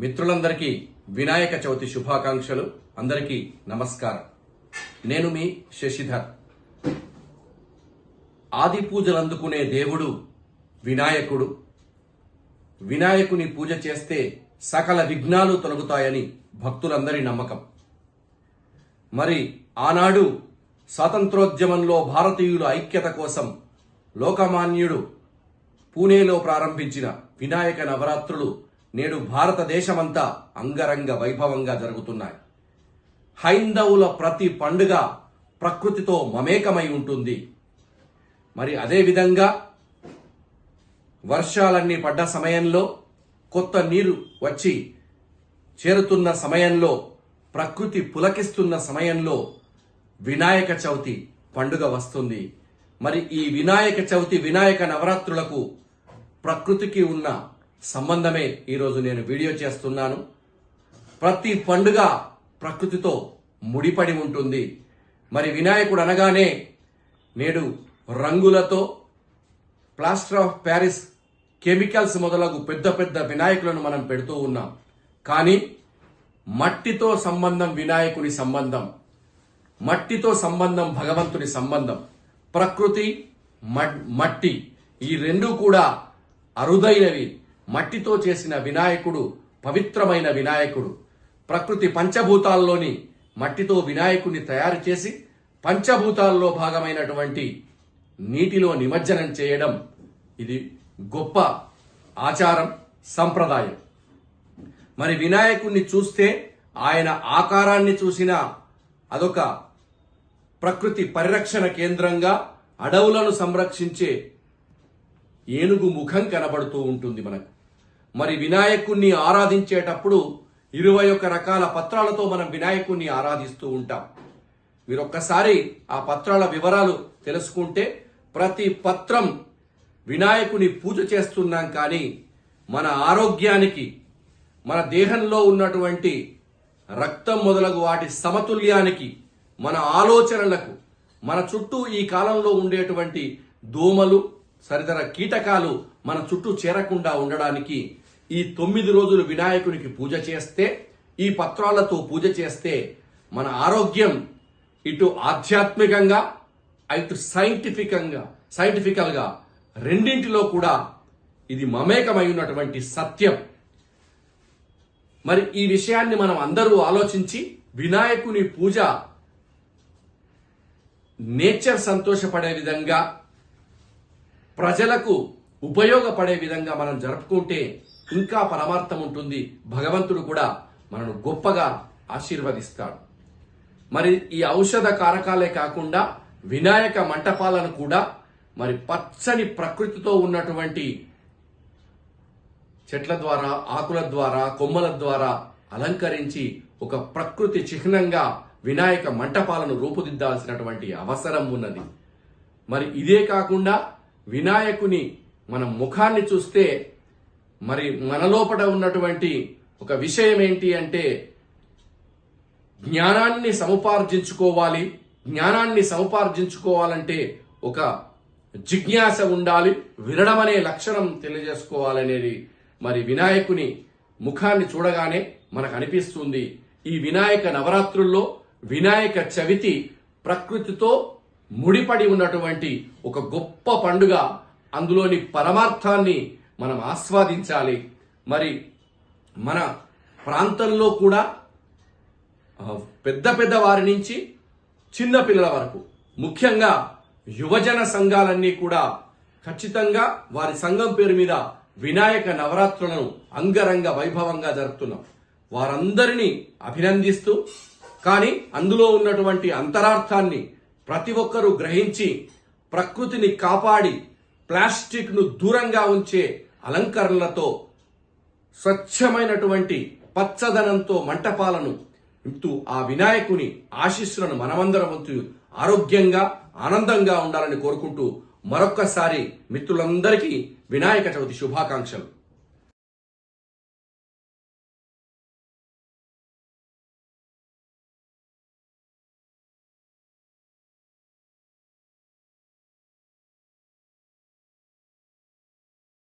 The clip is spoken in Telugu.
మిత్రులందరికీ వినాయక చవితి శుభాకాంక్షలు. అందరికీ నమస్కారం. నేను మీ శశిధర్. ఆది పూజలు అందుకునే దేవుడు వినాయకుడు. వినాయకుని పూజ చేస్తే సకల విఘ్నాలు తొలగుతాయని భక్తులందరి నమ్మకం. మరి ఆనాడు స్వాతంత్రోద్యమంలో భారతీయుల ఐక్యత కోసం లోకమాన్యుడు పూణేలో ప్రారంభించిన వినాయక నవరాత్రులు నేడు భారతదేశమంతా అంగరంగ వైభవంగా జరుగుతున్నాయి. హైందవుల ప్రతి పండుగ ప్రకృతితో మమేకమై ఉంటుంది. మరి అదేవిధంగా వర్షాలన్నీ పడ్డ సమయంలో కొత్త నీరు వచ్చి చేరుతున్న సమయంలో ప్రకృతి పులకిస్తున్న సమయంలో వినాయక చవితి పండుగ వస్తుంది. మరి ఈ వినాయక చవితి వినాయక నవరాత్రులకు ప్రకృతికి ఉన్న సంబంధమే ఈరోజు నేను వీడియో చేస్తున్నాను. ప్రతి పండుగ ప్రకృతితో ముడిపడి ఉంటుంది. మరి వినాయకుడు అనగానే నేడు రంగులతో ప్లాస్టర్ ఆఫ్ ప్యారిస్ కెమికల్స్ మొదలగు పెద్ద పెద్ద వినాయకులను మనం పెడుతూ ఉన్నాం. కానీ మట్టితో సంబంధం వినాయకుని సంబంధం మట్టితో సంబంధం భగవంతుని సంబంధం ప్రకృతి మట్టి ఈ రెండు కూడా అరుదైనవి. మట్టితో చేసిన వినాయకుడు పవిత్రమైన వినాయకుడు. ప్రకృతి పంచభూతాల్లోని మట్టితో వినాయకుడిని తయారు చేసి పంచభూతాల్లో భాగమైనటువంటి నీటిలో నిమజ్జనం చేయడం ఇది గొప్ప ఆచారం సంప్రదాయం. మరి వినాయకుణ్ణి చూస్తే ఆయన ఆకారాన్ని చూసిన అదొక ప్రకృతి పరిరక్షణ కేంద్రంగా అడవులను సంరక్షించే ఏనుగు ముఖం కనబడుతూ ఉంటుంది మనకు. మరి వినాయకుణ్ణి ఆరాధించేటప్పుడు ఇరవై ఒక్క రకాల పత్రాలతో మనం వినాయకుణ్ణి ఆరాధిస్తూ ఉంటాం. మీరు ఒక్కసారి ఆ పత్రాల వివరాలు తెలుసుకుంటే ప్రతి పత్రం వినాయకుని పూజ చేస్తున్నాం కానీ మన ఆరోగ్యానికి మన దేహంలో ఉన్నటువంటి రక్తం మొదలగు వాటి సమతుల్యానికి మన ఆలోచనలకు మన చుట్టూ ఈ కాలంలో ఉండేటువంటి దోమలు సరితర కీటకాలు మన చుట్టూ చేరకుండా ఉండడానికి ఈ తొమ్మిది రోజులు వినాయకునికి పూజ చేస్తే ఈ పత్రాలతో పూజ చేస్తే మన ఆరోగ్యం ఇటు ఆధ్యాత్మికంగా ఇటు సైంటిఫికంగా సైంటిఫికల్గా రెండింటిలో కూడా ఇది మమేకమై ఉన్నటువంటి సత్యం. మరి ఈ విషయాన్ని మనం అందరూ ఆలోచించి వినాయకుని పూజ నేచర్ సంతోషపడే విధంగా ప్రజలకు ఉపయోగపడే విధంగా మనం జరుపుకుంటే ఇంకా పరమార్థం ఉంటుంది. భగవంతుడు కూడా మనను గొప్పగా ఆశీర్వదిస్తాడు. మరి ఈ ఔషధ కారకాలే కాకుండా వినాయక మంటపాలను కూడా మరి పచ్చని ప్రకృతితో ఉన్నటువంటి చెట్ల ద్వారా ఆకుల ద్వారా కొమ్మల ద్వారా అలంకరించి ఒక ప్రకృతి చిహ్నంగా వినాయక మంటపాలను రూపుదిద్దాల్సినటువంటి అవసరం ఉన్నది. మరి ఇదే కాకుండా వినాయకుని మన ముఖాన్ని చూస్తే మరి మన లోపల ఉన్నటువంటి ఒక విషయం ఏంటి అంటే జ్ఞానాన్ని సముపార్జించుకోవాలి. జ్ఞానాన్ని సముపార్జించుకోవాలంటే ఒక జిజ్ఞాస ఉండాలి. వినడం అనే లక్షణం తెలియజేసుకోవాలనేది మరి వినాయకుని ముఖాన్ని చూడగానే మనకు అనిపిస్తుంది ఈ వినాయక నవరాత్రుల్లో వినాయక చవితి ప్రకృతితో ముడిపడి ఉన్నటువంటి ఒక గొప్ప పండుగ. అందులోని పరమార్థాన్ని మనం ఆస్వాదించాలి. మరి మన ప్రాంతంలో కూడా పెద్ద పెద్ద వారి నుంచి చిన్న పిల్లల వరకు ముఖ్యంగా యువజన సంఘాలన్నీ కూడా ఖచ్చితంగా వారి సంఘం పేరు మీద వినాయక నవరాత్రులను అంగరంగ వైభవంగా జరుపుతున్నాం. వారందరినీ అభినందిస్తూ కానీ అందులో ఉన్నటువంటి అంతరార్థాన్ని ప్రతి ఒక్కరూ గ్రహించి ప్రకృతిని కాపాడి ప్లాస్టిక్ను దూరంగా ఉంచే అలంకరణలతో స్వచ్ఛమైనటువంటి పచ్చదనంతో మంటపాలను ఇంటూ ఆ వినాయకుని ఆశీస్సులను మనమందరం ఆరోగ్యంగా ఆనందంగా ఉండాలని కోరుకుంటూ మరొక్కసారి మిత్రులందరికీ వినాయక చవితి శుభాకాంక్షలు.